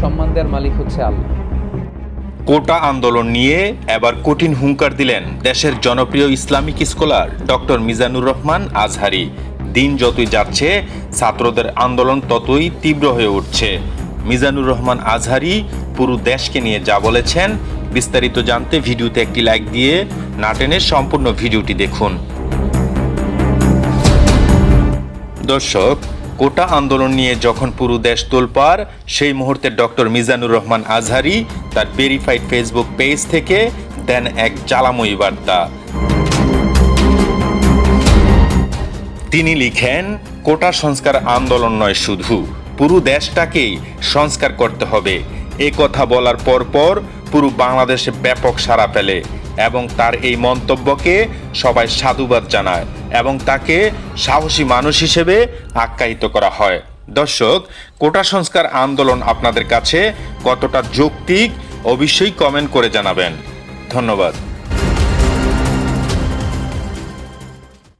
সম্মান দেওয়ার মালিক হচ্ছে আল্লাহ। কোটা আন্দোলন নিয়ে এবার কঠিন হুঙ্কার দিলেন দেশের জনপ্রিয় Islamic scholar doctor Mizanur Rahman Azhari. দিন যতই যাচ্ছে, ছাত্রদের আন্দোলন ততই তীব্র হয়ে উঠছে। মিজানুর রহমান আজহারি পুরো দেশকে নিয়ে যা বলেছেন, বিস্তারিত জানতে ভিডিওতে একটি লাইক দিয়ে নাটেনের সম্পূর্ণ ভিডিওটি দেখুন। দর্শক কোটা আন্দোলন নিয়ে যখন পুরো দেশ তোলপার সেই মুহূর্তে ডক্টর মিজানুর রহমান আজহারি তার ভেরিফাইড ফেসবুক পেজ থেকে দেন এক জ্বালাময়ী বার্তা। তিনি লিখেন, কোটা সংস্কার আন্দোলন নয় শুধু, পুরো দেশটাকেই সংস্কার করতে হবে। এ কথা বলার পর পর পুরো বাংলাদেশে ব্যাপক সাড়া ফেলে এবং তার এই মন্তব্যকে সবাই সাধুবাদ জানায় এবং তাকে সাহসী মানুষ হিসেবে আখ্যায়িত করা হয়। দর্শক, কোটা সংস্কার আন্দোলন আপনাদের কাছে কতটা যৌক্তিক, অবশ্যই কমেন্ট করে জানাবেন। ধন্যবাদ।